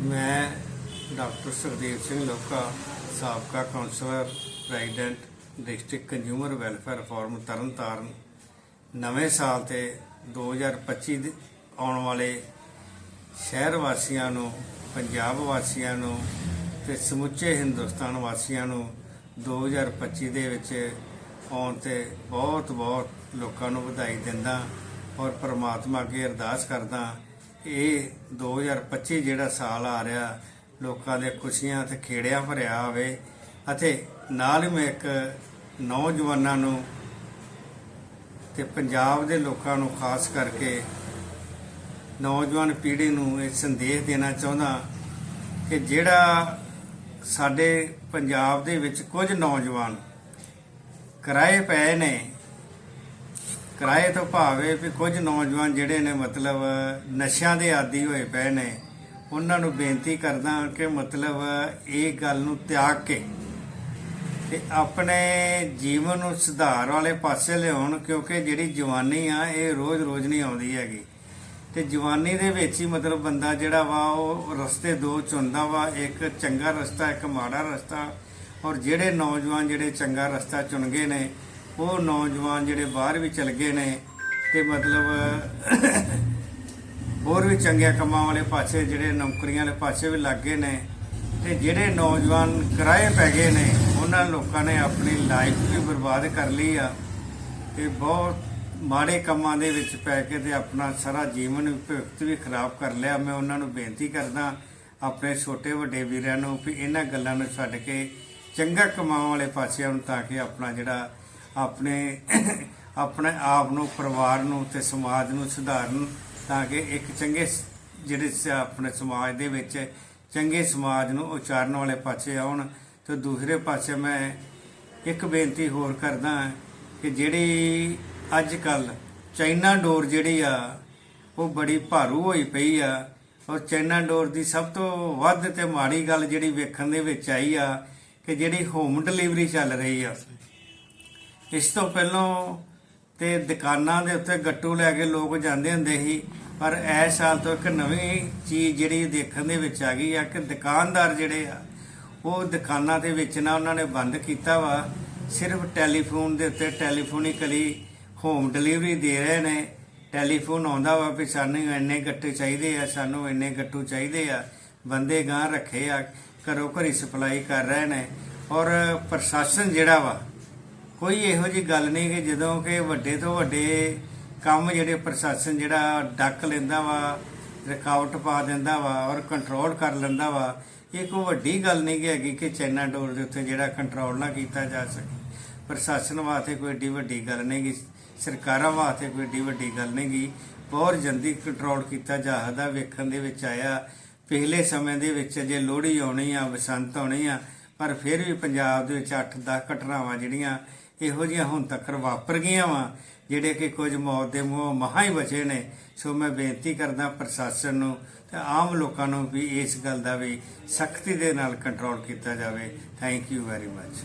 ਮੈਂ ਡਾਕਟਰ ਸੁਖਦੇਵ ਸਿੰਘ ਲੋਕਾ, ਸਾਬਕਾ councillor president, district consumer welfare forum Tarn Taran. ਨਵੇਂ ਸਾਲ ਤੇ 2025 ਦੇ ਆਉਣ ਵਾਲੇ ਸ਼ਹਿਰ ਵਾਸੀਆਂ ਨੂੰ, ਪੰਜਾਬ ਵਾਸੀਆਂ ਨੂੰ ਤੇ ਸਮੁੱਚੇ ਹਿੰਦੁਸਤਾਨ ਵਾਸੀਆਂ ਨੂੰ 2025 ਦੇ ਵਿੱਚ ਆਉਣ ਤੇ ਬਹੁਤ ਬਹੁਤ ਲੋਕਾਂ ਨੂੰ ਵਧਾਈ ਦਿੰਦਾ ਔਰ ਪ੍ਰਮਾਤਮਾ ਅੱਗੇ ਅਰਦਾਸ ਕਰਦਾ ਇਹ 2025 ਜਿਹੜਾ ਸਾਲ ਆ ਰਿਹਾ, ਲੋਕਾਂ ਦੇ ਖੁਸ਼ੀਆਂ ਤੇ ਖੇੜਿਆਂ ਭਰਿਆ ਹੋਵੇ ਅਤੇ ਨਾਲ ਹੀ ਮੈਂ ਇੱਕ ਨੌਜਵਾਨਾਂ ਨੂੰ ਤੇ ਪੰਜਾਬ ਦੇ ਲੋਕਾਂ ਨੂੰ ਖਾਸ ਕਰਕੇ ਨੌਜਵਾਨ ਪੀੜ੍ਹੀ ਨੂੰ ਇਹ ਸੰਦੇਸ਼ ਦੇਣਾ ਚਾਹੁੰਦਾ ਕਿ ਜਿਹੜਾ ਸਾਡੇ ਪੰਜਾਬ ਦੇ ਵਿੱਚ ਕੁਝ ਨੌਜਵਾਨ ਕਿਰਾਏ ਪਏ ਨੇ ਕਿਰਾਏ ਤੋਂ ਭਾਵੇਂ ਵੀ ਕੁਝ ਨੌਜਵਾਨ ਜਿਹੜੇ ਨੇ ਮਤਲਬ ਨਸ਼ਿਆਂ ਦੇ ਆਦੀ ਹੋਏ ਪਏ ਨੇ, ਉਹਨਾਂ ਨੂੰ ਬੇਨਤੀ ਕਰਦਾ ਕਿ ਮਤਲਬ ਇਹ ਗੱਲ ਨੂੰ ਤਿਆਗ ਕੇ ਤੇ ਆਪਣੇ ਜੀਵਨ ਨੂੰ ਸੁਧਾਰ ਵਾਲੇ ਪਾਸੇ ਲਿਆਉਣ, ਕਿਉਂਕਿ ਜਿਹੜੀ ਜਵਾਨੀ ਆ, ਇਹ ਰੋਜ਼-ਰੋਜ਼ ਨਹੀਂ ਆਉਂਦੀ ਹੈਗੀ। ਤੇ ਜਵਾਨੀ ਦੇ ਵਿੱਚ ਹੀ ਮਤਲਬ ਬੰਦਾ ਜਿਹੜਾ ਵਾ, ਉਹ ਰਸਤੇ ਦੋ ਚੁਣਦਾ ਵਾ, ਇੱਕ ਚੰਗਾ ਰਸਤਾ, ਇੱਕ ਮਾੜਾ ਰਸਤਾ। ਔਰ ਜਿਹੜੇ ਨੌਜਵਾਨ ਜਿਹੜੇ ਚੰਗਾ ਰਸਤਾ ਚੁਣ ਗਏ ਨੇ ਉਹ ਨੌਜਵਾਨ ਜਿਹੜੇ ਬਾਹਰ ਵੀ ਚਲ ਗਏ ਨੇ ਤੇ ਮਤਲਬ ਹੋਰ ਵੀ ਚੰਗਿਆ ਕੰਮਾਂ ਵਾਲੇ ਪਾਸੇ ਜਿਹੜੇ ਨੌਕਰੀਆਂ ਵਾਲੇ ਪਾਸੇ ਵੀ ਲੱਗ ਗਏ ਨੇ ਤੇ ਜਿਹੜੇ ਨੌਜਵਾਨ ਕਿਰਾਏ ਪੈ ਗਏ ਨੇ, ਉਹਨਾਂ ਲੋਕਾਂ ਨੇ ਆਪਣੀ ਲਾਈਫ ਵੀ ਬਰਬਾਦ ਕਰ ਲਈ ਆ ਤੇ ਬਹੁਤ ਮਾੜੇ ਕੰਮਾਂ ਦੇ ਵਿੱਚ ਪੈ ਕੇ ਤੇ ਆਪਣਾ ਸਾਰਾ ਜੀਵਨ ਭਵਿੱਖ ਵੀ ਖਰਾਬ ਕਰ ਲਿਆ। ਮੈਂ ਉਹਨਾਂ ਨੂੰ ਬੇਨਤੀ ਕਰਦਾ, ਆਪਣੇ ਛੋਟੇ ਵੱਡੇ ਵੀਰਾਂ ਨੂੰ ਵੀ ਇਹਨਾਂ ਗੱਲਾਂ ਨੂੰ ਛੱਡ ਕੇ ਚੰਗਾ ਕਮਾਉਣ ਵਾਲੇ ਪਾਸਿਆਂ ਨੂੰ ਤਾਂ ਕਿ ਆਪਣਾ ਜਿਹੜਾ ਆਪਣੇ ਆਪਣੇ ਆਪ ਨੂੰ, ਪਰਿਵਾਰ ਨੂੰ ਤੇ ਸਮਾਜ ਨੂੰ ਸੁਧਾਰਨ ਤਾਂ ਕਿ ਇੱਕ ਚੰਗੇ ਜਿਹੜੇ ਆਪਣੇ ਸਮਾਜ ਦੇ ਵਿੱਚ ਚੰਗੇ ਸਮਾਜ ਨੂੰ ਉਚਾਰਨ ਵਾਲੇ ਪਾਸੇ ਆਉਣ ਤੇ ਦੂਸਰੇ ਪਾਸੇ ਮੈਂ ਇੱਕ ਬੇਨਤੀ ਹੋਰ ਕਰਦਾ ਕਿ ਜਿਹੜੀ ਅੱਜ ਕੱਲ ਚਾਈਨਾ ਡੋਰ ਜਿਹੜੀ ਆ, ਉਹ ਬੜੀ ਭਾਰੂ ਹੋਈ ਪਈ ਆ ਔਰ ਚਾਈਨਾ ਡੋਰ ਦੀ ਸਭ ਤੋਂ ਵੱਧ ਤੇ ਮਾੜੀ ਗੱਲ ਜਿਹੜੀ ਵੇਖਣ ਦੇ ਵਿੱਚ ਆਈ ਆ ਕਿ ਜਿਹੜੀ ਹੋਮ ਡਿਲੀਵਰੀ ਚੱਲ ਰਹੀ ਆ ਇਸ ਤੋਂ ਪਹਿਲਾਂ ਤੇ ਦੁਕਾਨਾਂ ਦੇ ਉੱਤੇ ਗੱਟੂ ਲੈ ਕੇ ਲੋਕ ਜਾਂਦੇ ਹੁੰਦੇ ਸੀ, ਪਰ ਇਸ ਸਾਲ ਤੋਂ ਇੱਕ ਨਵੀਂ ਚੀਜ਼ ਜਿਹੜੀ ਦੇਖਣ ਦੇ ਵਿੱਚ ਆ ਗਈ ਆ ਕਿ ਦੁਕਾਨਦਾਰ ਜਿਹੜੇ ਆ, ਉਹ ਦੁਕਾਨਾਂ ਦੇ ਵੇਚਣਾ ਉਹਨਾਂ ਨੇ ਬੰਦ ਕੀਤਾ ਵਾ, ਸਿਰਫ ਟੈਲੀਫੋਨ ਦੇ ਉੱਤੇ ਟੈਲੀਫੋਨਿਕਲੀ ਹੋਮ ਡਿਲੀਵਰੀ ਦੇ ਰਹੇ ਨੇ। ਟੈਲੀਫੋਨ ਆਉਂਦਾ ਵਾ ਵੀ ਸਾਨੂੰ ਇੰਨੇ ਗੱਟੇ ਚਾਹੀਦੇ ਆ, ਸਾਨੂੰ ਇੰਨੇ ਗੱਟੂ ਚਾਹੀਦੇ ਆ, ਬੰਦੇ ਗਾਂ ਰੱਖੇ ਆ, ਘਰੋਂ ਘਰੀ ਸਪਲਾਈ ਕਰ ਰਹੇ ਨੇ। ਔਰ ਪ੍ਰਸ਼ਾਸਨ ਜਿਹੜਾ ਵਾ ਕੋਈ ਇਹੋ ਜੀ ਗੱਲ ਨਹੀਂ ਕਿ ਜਦੋਂ ਕਿ ਵੱਡੇ ਤੋਂ ਵੱਡੇ ਕੰਮ ਜਿਹੜੇ ਪ੍ਰਸ਼ਾਸਨ ਜਿਹੜਾ ਡੱਕ ਲੈਂਦਾ ਵਾ, ਰੁਕਾਵਟ ਪਾ ਦਿੰਦਾ ਵਾ ਔਰ ਕੰਟਰੋਲ ਕਰ ਲੈਂਦਾ ਵਾ, ਇਹ ਕੋਈ ਵੱਡੀ ਗੱਲ ਨਹੀਂ ਗੀ ਹੈਗੀ ਕਿ ਚਾਈਨਾ ਡੋਰ ਦੇ ਉੱਤੇ ਜਿਹੜਾ ਕੰਟਰੋਲ ਨਾ ਕੀਤਾ ਜਾ ਸਕੇ। ਪ੍ਰਸ਼ਾਸਨ ਵਾਸਤੇ ਕੋਈ ਏਡੀ ਵੱਡੀ ਗੱਲ ਨਹੀਂ ਗੀ, ਸਰਕਾਰਾਂ ਵਾਸਤੇ ਕੋਈ ਏਡੀ ਵੱਡੀ ਗੱਲ ਨਹੀਂ ਗੀ। ਬਹੁਤ ਜਲਦੀ ਕੰਟਰੋਲ ਕੀਤਾ ਜਾ ਸਕਦਾ, ਵੇਖਣ ਦੇ ਵਿੱਚ ਆਇਆ। ਪਿਛਲੇ ਸਮੇਂ ਦੇ ਵਿੱਚ ਜੇ ਲੋਹੜੀ ਆਉਣੀ ਆ, ਬਸੰਤ ਆਉਣੀ ਆ, ਪਰ ਫਿਰ ਵੀ ਪੰਜਾਬ ਦੇ ਵਿੱਚ 8-10 ਘਟਨਾਵਾਂ ਜਿਹੜੀਆਂ ਇਹੋ ਜਿਹੀਆਂ ਹੁਣ ਤੱਕ ਵਾਪਰ ਗਈਆਂ ਵਾ, ਜਿਹੜੇ ਕਿ ਕੁਝ ਮੌਤ ਦੇ ਮੂੰਹੋਂ ਮਹਾ ਹੀ ਬਚੇ ਨੇ। ਸੋ ਮੈਂ ਬੇਨਤੀ ਕਰਦਾ ਪ੍ਰਸ਼ਾਸਨ ਨੂੰ ਤੇ ਆਮ ਲੋਕਾਂ ਨੂੰ ਵੀ ਇਸ ਗੱਲ ਦਾ ਵੀ ਸਖਤੀ ਦੇ ਨਾਲ ਕੰਟਰੋਲ ਕੀਤਾ ਜਾਵੇ। Thank you very much